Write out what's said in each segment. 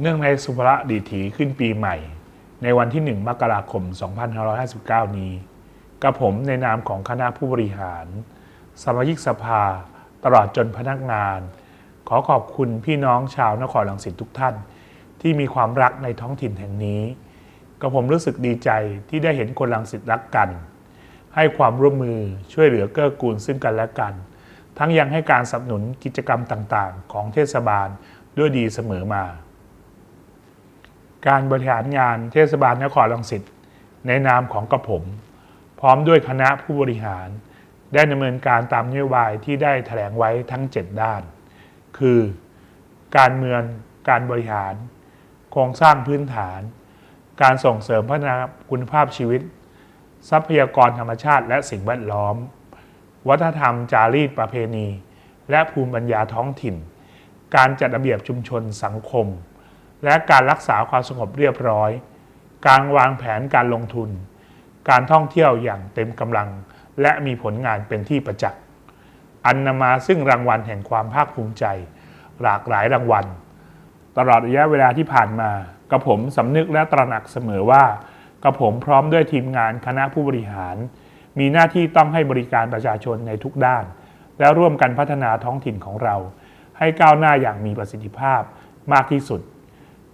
เนื่องในสุภระดีถีขึ้นปีใหม่ ในวันที่ 1 มกราคม 2559 นี้กับผมในนามของคณะผู้บริหาร สมาชิกสภา ตลอดจนพนักงาน ขอขอบคุณพี่น้องชาวนครลังสิตทุกท่าน ที่มีความรักในท้องถิ่นแห่งนี้กับผมรู้สึกดีใจที่ได้เห็นคนลังสิตรักกัน ให้ความร่วมมือช่วยเหลือเกื้อกูลซึ่งกันและกัน ทั้งยังให้การสนับสนุนกิจกรรมต่างๆ ของเทศบาลด้วยดีเสมอมา การบริหารงานเทศบาลนครลังสิตในนามของกระผม พร้อมด้วยคณะผู้บริหาร ได้ดำเนินการตามนโยบายที่ได้แถลงไว้ทั้ง 7 ด้าน คือ การเมืองการบริหาร โครงสร้างพื้นฐาน การส่งเสริมพัฒนาคุณภาพชีวิต ทรัพยากรธรรมชาติ และสิ่งแวดล้อม วัฒนธรรมจารีตประเพณี และภูมิปัญญาท้องถิ่น การจัดระเบียบชุมชนสังคม และการรักษาความสงบเรียบร้อย การวางแผนการลงทุน การท่องเที่ยวอย่างเต็มกำลัง และมีผลงานเป็นที่ประจักษ์ อันนำมาซึ่งรางวัลแห่งความภาคภูมิใจ หลากหลายรางวัล ตลอดระยะเวลาที่ผ่านมากระผมสำนึกและตระหนักเสมอว่ากระผมพร้อมด้วยทีมงานคณะผู้บริหาร มีหน้าที่ต้องให้บริการประชาชนในทุกด้าน และร่วมกันพัฒนาท้องถิ่นของเรา ให้ก้าวหน้าอย่างมีประสิทธิภาพมากที่สุด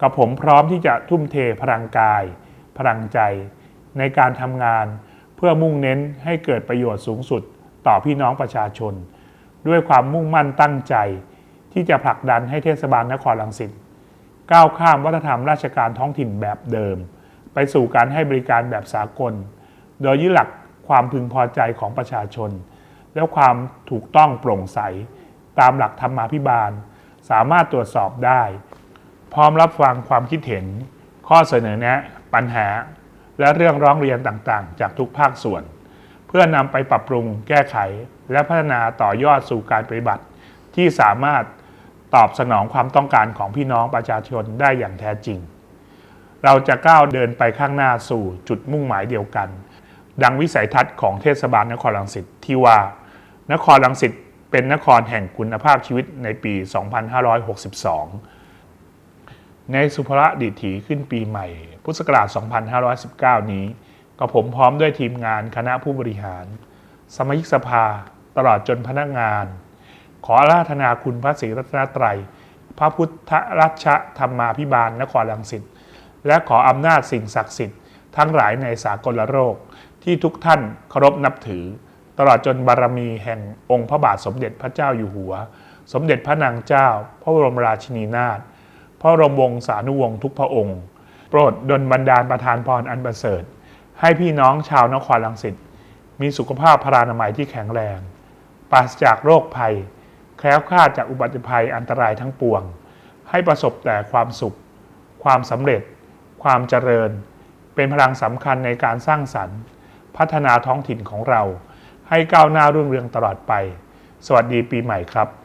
กับผมพร้อมที่จะทุ่มเทพลังกาย พลังใจ ในการทำงาน เพื่อมุ่งเน้นให้เกิดประโยชน์สูงสุดต่อพี่น้องประชาชน ด้วยความมุ่งมั่นตั้งใจ ที่จะผลักดันให้เทศบาลนครลังสิตก้าวข้ามวัฒนธรรมราชการท้องถิ่นแบบเดิม ไปสู่การให้บริการแบบสากล โดยยึดหลักความพึงพอใจของประชาชน และความถูกต้องโปร่งใส ตามหลักธรรมาภิบาล สามารถตรวจสอบได้ พร้อมรับฟังความคิดเห็น ข้อเสนอแนะ ปัญหา และเรื่องร้องเรียนต่างๆ จากทุกภาคส่วน เพื่อนำไปปรับปรุงแก้ไข และพัฒนาต่อยอดสู่การปฏิบัติ ที่สามารถตอบสนองความต้องการของพี่น้องประชาชนได้อย่างแท้จริง เราจะก้าวเดินไปข้างหน้าสู่จุดมุ่งหมายเดียวกัน ดังวิสัยทัศน์ของเทศบาลนครลังสิตที่ว่า นครลังสิตเป็นนครแห่งคุณภาพชีวิตในปี 2562 ในสุภระดิถีขึ้นปีใหม่ พุทธศักราช 2519 นี้ ก็ผมพร้อมด้วยทีมงานคณะผู้บริหาร สมาชิกสภา ตลอดจนพนักงาน ขออาราธนาคุณพระศรีรัตนตรัย พระพุทธรัชธรรมาภิบาลนครลังสิตและขออำนาจสิ่งศักดิ์สิทธิ์ทั้งหลายในสากลโลกที่ทุกท่านเคารพนับถือ ตลอดจนบารมีแห่งองค์พระบาทสมเด็จพระเจ้าอยู่หัว สมเด็จพระนางเจ้า พระบรมราชินีนาถ พระรมวงศานุวงศ์ทุกพระองค์ โปรดดลบันดาลประทานพรอันประเสริฐ ให้พี่น้องชาวนครลังสิตมีสุขภาพพรานามัยที่แข็งแรงปราศจากโรคภัย แคล้วคลาดจากอุบัติภัยอันตรายทั้งปวง ให้ประสบแต่ความสุข ความสำเร็จ ความเจริญ เป็นพลังสำคัญในการสร้างสรรค์ พัฒนาท้องถิ่นของเรา ให้ก้าวหน้ารุ่งเรืองตลอดไป สวัสดีปีใหม่ครับ